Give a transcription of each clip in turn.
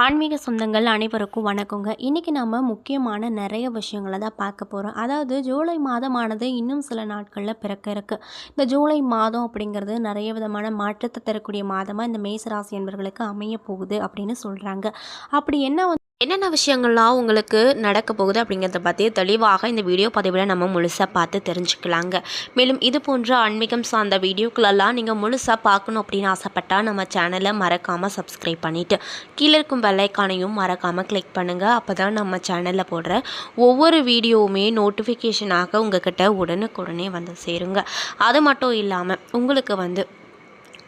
ஆன்மீக சொந்தங்கள் அனைவருக்கும் வணக்கங்க. இன்றைக்கி நம்ம முக்கியமான நிறைய விஷயங்களை தான் பார்க்க போகிறோம் அதாவது ஜூலை மாதமானது இன்னும் சில நாட்களில் பிறக்க இருக்குது இந்த ஜூலை மாதம் அப்படிங்கிறது நிறைய விதமான மாற்றத்தை தரக்கூடிய மாதமாக இந்த மேசராசி என்பவர்களுக்கு அமைய போகுது அப்படின்னு சொல்கிறாங்க அப்படி என்ன வந்து என்னென்ன விஷயங்கள்லாம் உங்களுக்கு நடக்க போகுது அப்படிங்கிறத பற்றி தெளிவாக இந்த வீடியோ பதிவில் நம்ம முழுசாக பார்த்து தெரிஞ்சுக்கலாங்க. மேலும் இது போன்ற ஆன்மீகம் சார்ந்த வீடியோக்களெல்லாம் நீங்கள் முழுசாக பார்க்கணும் அப்படின்னு ஆசைப்பட்டால் நம்ம சேனலை மறக்காமல் சப்ஸ்கிரைப் பண்ணிவிட்டு கீழே இருக்கும் பெல்லைக்கானையும் மறக்காமல் கிளிக் பண்ணுங்கள் அப்போ தான் நம்ம சேனலில் போடுற ஒவ்வொரு வீடியோவுமே நோட்டிஃபிகேஷனாக உங்ககிட்ட உடனுக்குடனே வந்து சேருங்க. அது மட்டும் இல்லாமல் உங்களுக்கு வந்து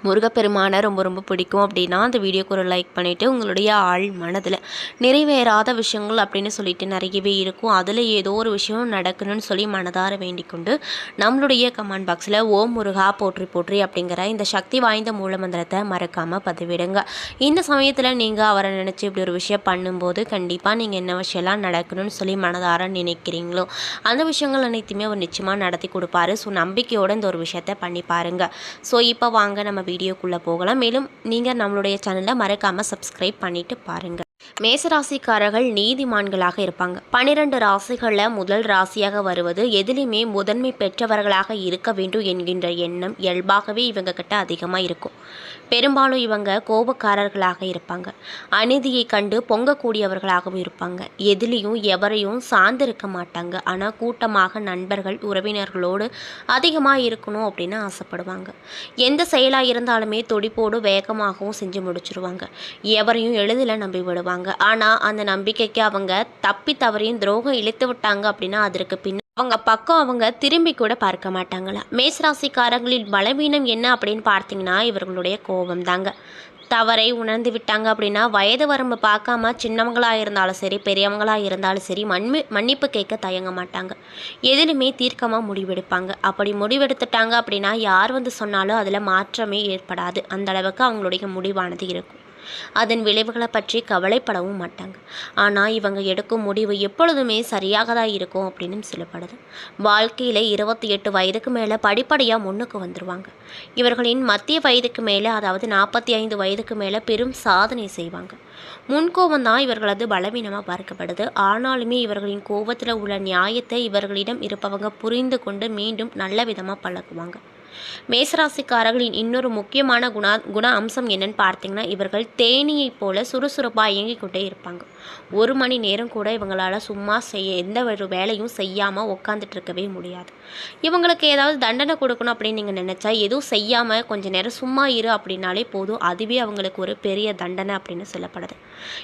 முருகப்பெருமானை ரொம்ப ரொம்ப பிடிக்கும் அப்படின்னா அந்த வீடியோக்கு ஒரு லைக் பண்ணிவிட்டு உங்களுடைய ஆள் மனதில் நிறைவேறாத விஷயங்கள் அப்படின்னு சொல்லிட்டு நிறையவே இருக்கும். அதில் ஏதோ ஒரு விஷயம் நடக்கணும்னு சொல்லி மனதார வேண்டிக் கொண்டு நம்மளுடைய கமெண்ட் பாக்ஸில் ஓம் முருகா போற்றி போற்றி அப்படிங்கிற இந்த சக்தி வாய்ந்த மூலமந்திரத்தை மறக்காமல் பதிவிடுங்க. இந்த சமயத்தில் நீங்கள் அவரை நினச்சி இப்படி ஒரு விஷயம் பண்ணும்போது கண்டிப்பாக நீங்கள் என்ன விஷயம்லாம் நடக்கணும்னு சொல்லி மனதார நினைக்கிறீங்களோ அந்த விஷயங்கள் அனைத்துமே அவர் நிச்சயமாக நடத்தி கொடுப்பாரு. ஸோ நம்பிக்கையோடு இந்த ஒரு விஷயத்தை பண்ணி பாருங்கள் ஸோ இப்போ வாங்க நம்ம வீடியோக்குள்ளே போகலாம். மேலும் நீங்கள் நம்மளுடைய சேனலை மறக்காமல் சப்ஸ்கிரைப் பண்ணிவிட்டு பாருங்கள் மேசராசிக்காரர்கள் நீதிமான்களாக இருப்பாங்க. பனிரெண்டு ராசிகளில் முதல் ராசியாக வருவது எதிலுமே முதன்மை பெற்றவர்களாக இருக்க வேண்டும் என்கின்ற எண்ணம் இயல்பாகவே இவங்க கிட்ட அதிகமாக இருக்கும். பெரும்பாலும் இவங்க கோபக்காரர்களாக இருப்பாங்க. அநீதியை கண்டு பொங்கக்கூடியவர்களாகவும் இருப்பாங்க. எதிலையும் எவரையும் சார்ந்திருக்க மாட்டாங்க. ஆனால் கூட்டமாக நண்பர்கள் உறவினர்களோடு அதிகமாக இருக்கணும் அப்படின்னு ஆசைப்படுவாங்க. எந்த செயலாக இருந்தாலுமே துடிப்போடு வேகமாகவும் செஞ்சு முடிச்சிருவாங்க. எவரையும் எளிதில் நம்பி விடுவாங்க ஆனால் அந்த நம்பிக்கைக்கு அவங்க தப்பி தவறையும் துரோகம் இழுத்து விட்டாங்க அப்படின்னா அதற்கு பின்ன அவங்க பக்கம் அவங்க திரும்பி கூட பார்க்க மாட்டாங்களா? மேசராசிக்காரங்களின் பலவீனம் என்ன அப்படின்னு பார்த்தீங்கன்னா இவர்களுடைய கோபம் தாங்க தவறை உணர்ந்து விட்டாங்க அப்படின்னா வயது வரம்பு பார்க்காம சின்னவங்களாக இருந்தாலும் சரி பெரியவங்களாக இருந்தாலும் சரி மண்மி மன்னிப்பு கேட்க தயங்க மாட்டாங்க. எதிலுமே தீர்க்கமாக முடிவெடுப்பாங்க. அப்படி முடிவெடுத்துட்டாங்க அப்படின்னா யார் வந்து சொன்னாலும் அதில் மாற்றமே ஏற்படாது. அந்தளவுக்கு அவங்களுடைய முடிவானது இருக்கும். அதன் விளைவுகளை பற்றி கவலைப்படவும் மாட்டாங்க. ஆனால் இவங்க எடுக்கும் முடிவு எப்பொழுதுமே சரியாக தான் இருக்கும் அப்படின்னு சொல்லப்படுது. வாழ்க்கையில் இருபத்தி எட்டு வயதுக்கு மேலே படிப்படியாக முன்னுக்கு வந்துடுவாங்க இவர்களின் மத்திய வயதுக்கு மேலே அதாவது நாற்பத்தி ஐந்து வயதுக்கு மேலே பெரும் சாதனை செய்வாங்க. முன்கோபம் தான் இவர்களது பலவீனமாக பார்க்கப்படுது. ஆனாலுமே இவர்களின் கோபத்தில் உள்ள நியாயத்தை இவர்களிடம் இருப்பவங்க புரிந்து கொண்டு மீண்டும் நல்ல விதமாக பழகுவாங்க. மேசராசிக்காரர்களின் இன்னொரு முக்கியமான குண குண அம்சம் என்னன்னு பார்த்தீங்கன்னா இவர்கள் தேனீயைப் போல சுறுசுறுப்பாக இயங்கிக் கொண்டே இருப்பாங்க. ஒரு மணி நேரம் கூட இவங்களால் சும்மா செய்ய எந்த ஒரு வேலையும் செய்யாமல் உட்காந்துட்டு இருக்கவே முடியாது. இவங்களுக்கு ஏதாவது தண்டனை கொடுக்கணும் அப்படின்னு நீங்கள் நினச்சா எதுவும் செய்யாமல் கொஞ்ச நேரம் சும்மா இரு அப்படின்னாலே போதும். அதுவே அவங்களுக்கு ஒரு பெரிய தண்டனை அப்படின்னு சொல்லப்படுது.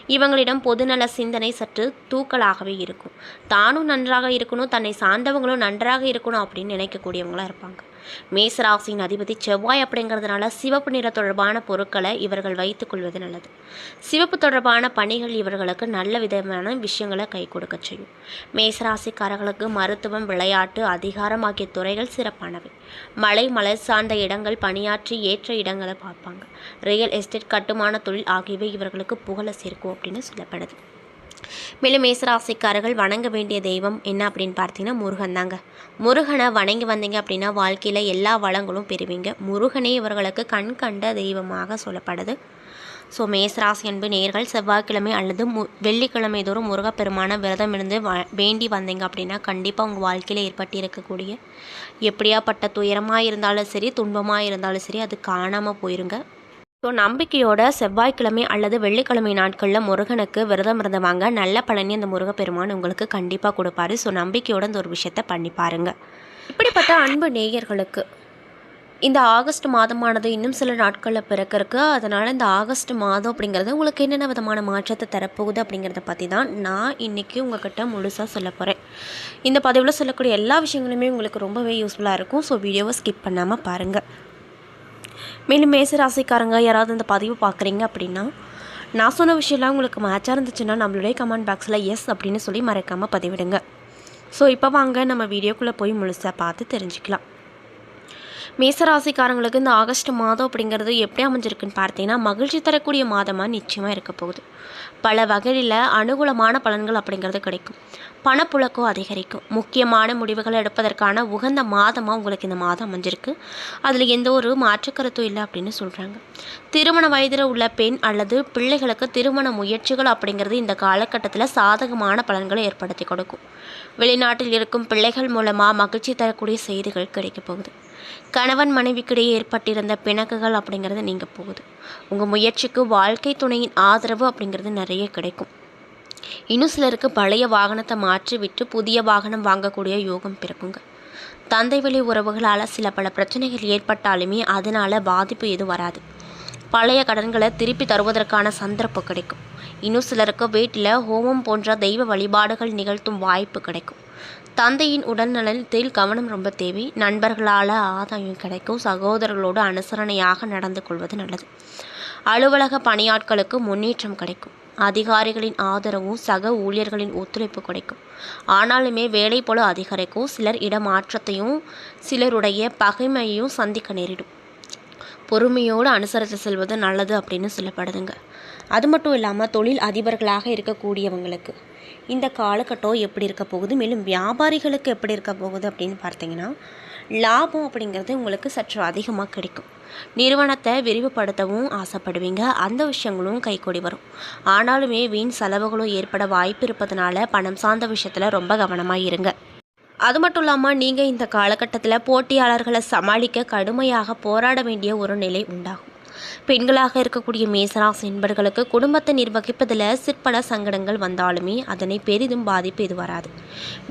இவங்களிடம் பொதுநல சிந்தனை சற்று தூக்கலாகவே இருக்கும். தானும் நன்றாக இருக்கணும் தன்னை சார்ந்தவங்களும் நன்றாக இருக்கணும் அப்படின்னு நினைக்கக்கூடியவங்களாக இருப்பாங்க. மேசராசியின் அதிபதி செவ்வாய் அப்படிங்கிறதுனால சிவப்பு நிற தொடர்பான பொருட்களை இவர்கள் வைத்துக்கொள்வது நல்லது. சிவப்பு தொடர்பான பணிகள் இவர்களுக்கு நல்ல விதமான விஷயங்களை கை கொடுக்க செய்யும். மேசராசிக்காரர்களுக்கு மருத்துவம் விளையாட்டு அதிகாரம் ஆகிய துறைகள் சிறப்பானவை. மலை மலை சார்ந்த இடங்கள் பணியாற்றி ஏற்ற இடங்களை பார்ப்பாங்க. ரியல் எஸ்டேட் கட்டுமான தொழில் ஆகியவை இவர்களுக்கு புகழ சேர்க்கும் அப்படின்னு சொல்லப்படுது. மேலும் மேசராசிக்காரர்கள் வணங்க வேண்டிய தெய்வம் என்ன அப்படின்னு பார்த்தீங்கன்னா முருகன் தாங்க. முருகனை வணங்கி வந்தீங்க அப்படின்னா வாழ்க்கையில் எல்லா வளங்களும் பெறுவீங்க. முருகனே இவர்களுக்கு கண் கண்ட தெய்வமாக சொல்லப்படுது. ஸோ மேசராசி அன்பு நேர்கள் செவ்வாய்க்கிழமை அல்லது மு வெள்ளிக்கிழமை தோறும் முருகப்பெருமான விரதம் இருந்து வ வேண்டி வந்தீங்க அப்படின்னா கண்டிப்பாக உங்கள் வாழ்க்கையில் ஏற்பட்டு இருக்கக்கூடிய எப்படியாப்பட்ட துயரமாக இருந்தாலும் சரி துன்பமாக இருந்தாலும் சரி அது காணாமல் போயிருங்க. ஸோ நம்பிக்கையோட செவ்வாய்க்கிழமை அல்லது வெள்ளிக்கிழமை நாட்களில் முருகனுக்கு விரதம் இருந்தவாங்க நல்ல பலனி அந்த முருகப்பெருமான் உங்களுக்கு கண்டிப்பாக கொடுப்பாரு. ஸோ நம்பிக்கையோட இந்த ஒரு விஷயத்த பண்ணி பாருங்கள் இப்படிப்பட்ட அன்பு நேயர்களுக்கு இந்த ஆகஸ்ட் மாதமானது இன்னும் சில நாட்களில் பிறக்கிறதுக்கு அதனால் இந்த ஆகஸ்ட் மாதம் அப்படிங்கிறது உங்களுக்கு என்னென்ன விதமான மாற்றத்தை தரப்போகுது அப்படிங்கிறத பற்றி தான் நான் இன்றைக்கி உங்கள்கிட்ட முழுசாக சொல்ல போகிறேன் இந்த பதிவில் சொல்லக்கூடிய எல்லா விஷயங்களுமே உங்களுக்கு ரொம்பவே யூஸ்ஃபுல்லாக இருக்கும். ஸோ வீடியோவை ஸ்கிப் பண்ணாமல் பாருங்கள் மேலும் மேசராசிக்காரங்க யாராவது இந்த பதிவு பார்க்குறீங்க அப்படின்னா நான் சொன்ன விஷயம்லாம் உங்களுக்கு மேட்சாக இருந்துச்சுன்னா நம்மளுடைய கமெண்ட் பாக்ஸில் எஸ் அப்படின்னு சொல்லி மறக்காமல் பதிவிடுங்க. ஸோ இப்போ வாங்க. நம்ம வீடியோக்குள்ளே போய் முழுசாக பார்த்து தெரிஞ்சுக்கலாம். மேசராசிக்காரங்களுக்கு இந்த ஆகஸ்ட் மாதம் அப்படிங்கிறது எப்படி அமைஞ்சிருக்குன்னு பார்த்தீங்கன்னா மகிழ்ச்சி தரக்கூடிய மாதமாக நிச்சயமாக இருக்க போகுது. பல வகையில் அனுகூலமான பலன்கள் அப்படிங்கிறது கிடைக்கும். பணப்புழக்கம் அதிகரிக்கும். முக்கியமான முடிவுகளை எடுப்பதற்கான உகந்த மாதமாக உங்களுக்கு இந்த மாதம் அமைஞ்சிருக்கு. அதில் எந்த ஒரு மாற்றுக்கருத்தும் இல்லை அப்படின்னு சொல்கிறாங்க திருமண வயதில் உள்ள பெண் அல்லது பிள்ளைகளுக்கு திருமண முயற்சிகள் அப்படிங்கிறது இந்த காலகட்டத்தில் சாதகமான பலன்களை ஏற்படுத்தி கொடுக்கும். வெளிநாட்டில் இருக்கும் பிள்ளைகள் மூலமாக மகிழ்ச்சி தரக்கூடிய செய்திகள் கிடைக்க போகுது. கணவன் மனைவிக்கிடையே ஏற்பட்டிருந்த பிணக்குகள் அப்படிங்கிறது நீங்கள் போகுது. உங்கள் முயற்சிக்கு வாழ்க்கை துணையின் ஆதரவு அப்படிங்கிறது நிறைய கிடைக்கும். இன்னும் சிலருக்கு பழைய வாகனத்தை மாற்றி விட்டு புதிய வாகனம் வாங்கக்கூடிய யோகம் பிறக்குங்க. தந்தை வழி உறவுகளால் சில பல பிரச்சனைகள் ஏற்பட்டாலுமே அதனால் பாதிப்பு எதுவும் வராது. பழைய கடன்களை திருப்பி தருவதற்கான சந்தர்ப்பம் கிடைக்கும். இன்னும் சிலருக்கு வீட்டில் ஹோமம் போன்ற தெய்வ வழிபாடுகள் நிகழ்த்தும் வாய்ப்பு கிடைக்கும். தந்தையின் உடல்நலத்தில் கவனம் ரொம்ப தேவை. நண்பர்களால் ஆதாயம் கிடைக்கும். சகோதரர்களோடு அனுசரணையாக நடந்து கொள்வது நல்லது. அலுவலக பணியாட்களுக்கு முன்னேற்றம் கிடைக்கும். அதிகாரிகளின் ஆதரவும் சக ஊழியர்களின் ஒத்துழைப்பு கிடைக்கும். ஆனாலுமே வேலை போல அதிகரிக்கும். சிலர் இடமாற்றத்தையும் சிலருடைய பகைமையையும் சந்திக்க நேரிடும். பொறுமையோடு அனுசரித்து செல்வது நல்லது அப்படின்னு சொல்லப்படுதுங்க. அது மட்டும் இல்லாமல் தொழில் அதிபர்களாக இருக்கக்கூடியவங்களுக்கு இந்த காலகட்டம் எப்படி இருக்க போகுது மேலும் வியாபாரிகளுக்கு எப்படி இருக்க போகுது அப்படின்னு பார்த்தீங்கன்னா லாபம் அப்படிங்கிறது உங்களுக்கு சற்று அதிகமாக கிடைக்கும். நிறுவனத்தை விரிவுபடுத்தவும் ஆசைப்படுவீங்க அந்த விஷயங்களும் கைகூடி வரும். ஆனாலுமே வீண் செலவுகளும் ஏற்பட வாய்ப்பு இருப்பதனால பணம் சார்ந்த விஷயத்தில் ரொம்ப கவனமாக இருங்க. அது மட்டும் இல்லாமல் நீங்கள் இந்த காலகட்டத்தில் போட்டியாளர்களை சமாளிக்க கடுமையாக போராட வேண்டிய ஒரு நிலை உண்டாகும். பெண்களாக இருக்கக்கூடிய மேசராசி என்பர்களுக்கு குடும்பத்தை நிர்வகிப்பதில் சிற்பல சங்கடங்கள் வந்தாலுமே அதனை பெரிதும் பாதிப்பு இது வராது.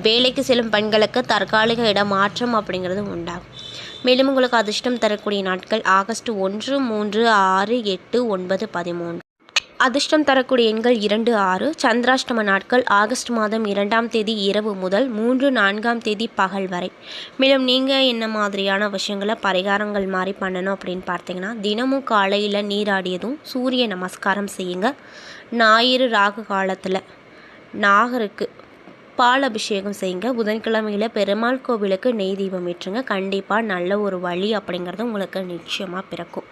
வேலைக்கு செல்லும் பெண்களுக்கு தற்காலிக இடமாற்றம் அப்படிங்கிறது உண்டாகும். மேலும் உங்களுக்கு அதிர்ஷ்டம் தரக்கூடிய நாட்கள் ஆகஸ்ட் ஒன்று மூன்று ஆறு எட்டு ஒன்பது பதிமூன்று. அதிர்ஷ்டம் தரக்கூடிய எண்கள் இரண்டு ஆறு. சந்திராஷ்டம நாட்கள் ஆகஸ்ட் மாதம் இரண்டாம் தேதி இரவு முதல் மூன்று நான்காம் தேதி பகல் வரை. மேலும் நீங்கள் என்ன மாதிரியான விஷயங்களை பரிகாரங்கள் மாதிரி பண்ணணும் அப்படின்னு பார்த்தீங்கன்னா தினமும் காலையில் நீராடியதும் சூரிய நமஸ்காரம் செய்யுங்க. ஞாயிறு ராகு காலத்தில் நாகருக்கு பால் அபிஷேகம் செய்யுங்க. புதன்கிழமையில் பெருமாள் கோவிலுக்கு நெய் தீபம் ஏற்றுங்க. கண்டிப்பாக நல்ல ஒரு வழி அப்படிங்கிறது உங்களுக்கு நிச்சயமாக பிறக்கும்.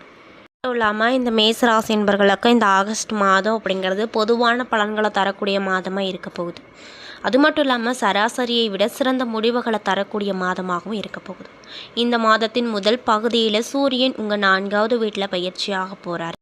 மட்டும் இல்லாமல் இந்த மேசராசி என்பர்களுக்கு இந்த ஆகஸ்ட் மாதம் அப்படிங்கிறது பொதுவான பலன்களை தரக்கூடிய மாதமாக இருக்க போகுது. அது மட்டும் இல்லாமல் சராசரியை விட சிறந்த முடிவுகளை தரக்கூடிய மாதமாகவும் இருக்க போகுது. இந்த மாதத்தின் முதல் பகுதியில் சூரியன் உங்கள் நான்காவது வீட்டில் பயிற்சியாக போகிறார்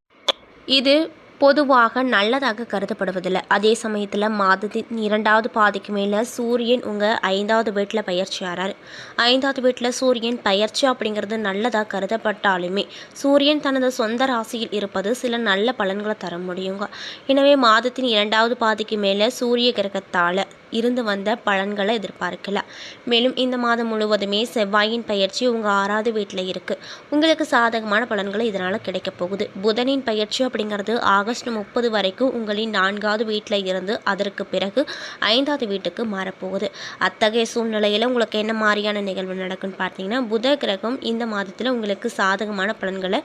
இது பொதுவாக நல்லதாக கருதப்படுவதில்லை. அதே சமயத்தில் மாதத்தின் இரண்டாவது பாதிக்கு மேலே சூரியன் உங்கள் ஐந்தாவது வீட்டில் பயிற்சி ஆறார். ஐந்தாவது வீட்டில் சூரியன் பயிற்சி அப்படிங்கிறது நல்லதாக கருதப்பட்டாலுமே சூரியன் தனது சொந்த ராசியில் இருப்பது சில நல்ல பலன்களை தர முடியுங்க. எனவே மாதத்தின் இரண்டாவது பாதிக்கு மேலே சூரிய கிரகத்தால் இருந்து வந்த பலன்களை எதிர்பார்க்கலாம். மேலும் இந்த மாதம் முழுவதுமே செவ்வாயின் பயிற்சி உங்கள் ஆறாவது வீட்டில் இருக்குது உங்களுக்கு சாதகமான பலன்களை இதனால் கிடைக்க போகுது. புதனின் பயிற்சி அப்படிங்கிறது ஆகஸ்ட் முப்பது வரைக்கும் உங்களின் நான்காவது வீட்டில் இருந்து அதற்கு பிறகு ஐந்தாவது வீட்டுக்கு மாறப்போகுது. அத்தகைய சூழ்நிலையில் உங்களுக்கு என்ன மாதிரியான நிகழ்வு நடக்குன்னு பார்த்தீங்கன்னா புத கிரகம் இந்த மாதத்தில் உங்களுக்கு சாதகமான பலன்களை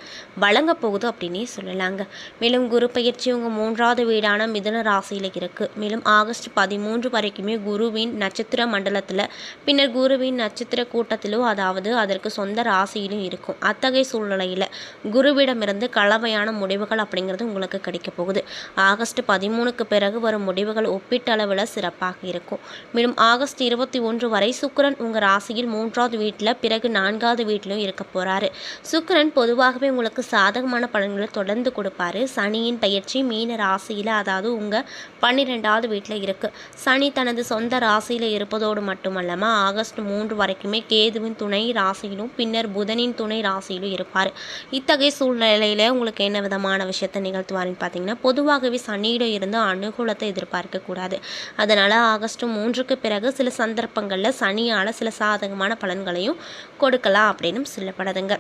வழங்க போகுது அப்படின்னே சொல்லலாங்க. மேலும் குரு பயிற்சி உங்கள் மூன்றாவது வீடான மிதன ராசியில் இருக்குது மேலும் ஆகஸ்ட் பதிமூன்று வரைக்கும் வரைக்குமே குருவின் நட்சத்திர மண்டலத்தில் பின்னர் குருவின் நட்சத்திர கூட்டத்திலும் அதாவது அதற்கு சொந்த ராசியிலும் இருக்கும். அத்தகைய சூழ்நிலையில் குருவிடமிருந்து கலவையான முடிவுகள் அப்படிங்கிறது உங்களுக்கு கிடைக்க போகுது. ஆகஸ்ட் பதிமூணுக்கு பிறகு வரும் முடிவுகள் ஒப்பீட்டளவில் சிறப்பாக இருக்கும். மேலும் ஆகஸ்ட் இருபத்தி ஒன்று வரை சுக்கரன் உங்கள் ராசியில் மூன்றாவது வீட்டில் பிறகு நான்காவது வீட்டிலும் இருக்க போகிறாரு சுக்கரன் பொதுவாகவே உங்களுக்கு சாதகமான பலன்களை தொடர்ந்து கொடுப்பாரு. சனியின் பயிற்சி மீன ராசியில் அதாவது உங்கள் பன்னிரெண்டாவது வீட்டில் இருக்குது சனி தன் தனது சொந்த ராசியில் இருப்பதோடு மட்டுமல்லாமல் ஆகஸ்ட் மூன்று வரைக்குமே கேதுவின் துணை ராசியிலும் பின்னர் புதனின் துணை ராசியிலும் இருப்பார். இத்தகைய சூழ்நிலையில் உங்களுக்கு என்ன விதமான விஷயத்தை நிகழ்த்துவாருன்னு பார்த்தீங்கன்னா பொதுவாகவே சனியிடம் இருந்து அனுகூலத்தை எதிர்பார்க்கக்கூடாது அதனால் ஆகஸ்ட் மூன்றுக்கு பிறகு சில சந்தர்ப்பங்களில் சனியால் சில சாதகமான பலன்களையும் கொடுக்கலாம் அப்படின்னு சொல்லப்படுதுங்க.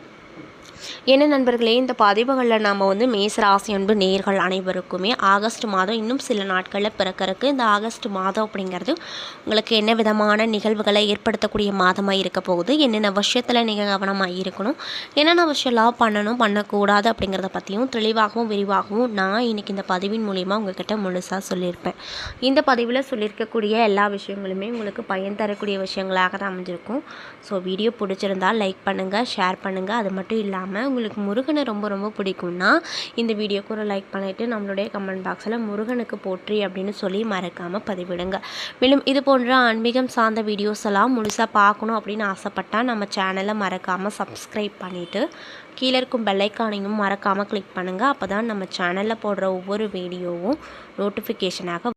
என்ன நண்பர்களே இந்த பதிவுகளில் நாம் வந்து மேசராசி அன்பு நேர்கள் அனைவருக்குமே ஆகஸ்ட் மாதம் இன்னும் சில நாட்களில் பிறக்கறக்கு இந்த ஆகஸ்ட் மாதம் அப்படிங்கிறது உங்களுக்கு என்ன விதமான நிகழ்வுகளை ஏற்படுத்தக்கூடிய மாதமாக இருக்க போகுது என்னென்ன விஷயத்தில் நீங்கள் கவனமாக இருக்கணும் என்னென்ன விஷயம்லாம் பண்ணணும் பண்ணக்கூடாது அப்படிங்கிறத பற்றியும் தெளிவாகவும் விரிவாகவும் நான் இன்றைக்கி இந்த பதிவின் மூலிமா உங்ககிட்ட முழுசாக சொல்லியிருப்பேன். இந்த பதிவில் சொல்லியிருக்கக்கூடிய எல்லா விஷயங்களுமே உங்களுக்கு பயன் தரக்கூடிய விஷயங்களாக தான் அமைஞ்சிருக்கும். ஸோ வீடியோ பிடிச்சிருந்தால் லைக் பண்ணுங்கள் ஷேர் பண்ணுங்கள் அது மட்டும் இல்லாமல் இல்லாமல் உங்களுக்கு முருகனை ரொம்ப ரொம்ப பிடிக்கும்னா இந்த வீடியோக்கு ஒரு லைக் பண்ணிவிட்டு நம்மளுடைய கமெண்ட் பாக்ஸில் முருகனுக்கு போற்றி அப்படின்னு சொல்லி மறக்காமல் பதிவிடுங்க. மேலும் இது போன்ற ஆன்மீகம் சார்ந்த வீடியோஸ் எல்லாம் முழுசாக பார்க்கணும் அப்படின்னு ஆசைப்பட்டால் நம்ம சேனலை மறக்காமல் சப்ஸ்கிரைப் பண்ணிவிட்டு கீழே இருக்கும் பெல்லைக்கானையும் மறக்காமல் கிளிக் பண்ணுங்கள் அப்போ தான் நம்ம சேனலில் போடுற ஒவ்வொரு வீடியோவும் நோட்டிஃபிகேஷனாக